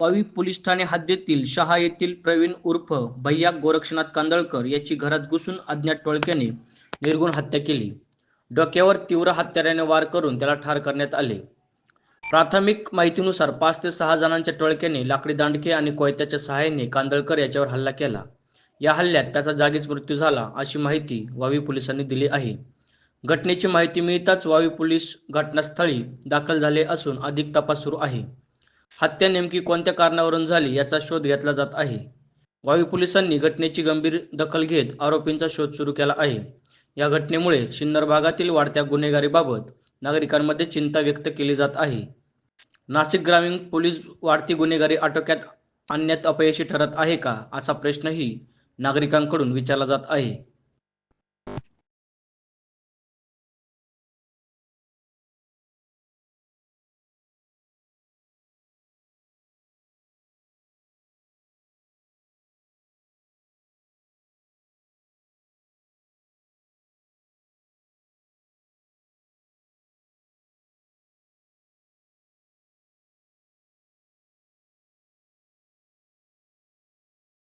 वावी police Thane हद्दीतील शहा येथील प्रवीण उर्फ भैया गोरक्षनाथ कांदळकर याची घरात घुसून अज्ञात टोळक्याने निर्गुण हत्या केली. डोक्यावर तीव्र हत्याराने वार करून त्याला ठार करण्यात आले. प्राथमिक माहितीनुसार पाच ते सहा जणांच्या टोळक्याने लाकडी दांडके आणि कोयत्याच्या सहाय्याने कांदळकर याच्यावर हल्ला केला. या हल्ल्यात त्याचा जागीच मृत्यू झाला अशी माहिती वावी पोलिसांनी दिली आहे. घटनेची माहिती मिळताच वावी पोलीस घटनास्थळी दाखल झाले असून अधिक तपास सुरू आहे. हत्या नेमकी कोणत्या कारणावरून झाली याचा शोध घेतला जात आहे. वावी पोलिसांनी घटनेची गंभीर दखल घेत आरोपींचा शोध सुरू केला आहे. या घटनेमुळे सिन्नर भागातील वाढत्या गुन्हेगारीबाबत नागरिकांमध्ये चिंता व्यक्त केली जात आहे. नाशिक ग्रामीण पोलीस वाढती गुन्हेगारी आटोक्यात आणण्यात अपयशी ठरत आहे का असा प्रश्नही नागरिकांकडून विचारला जात आहे.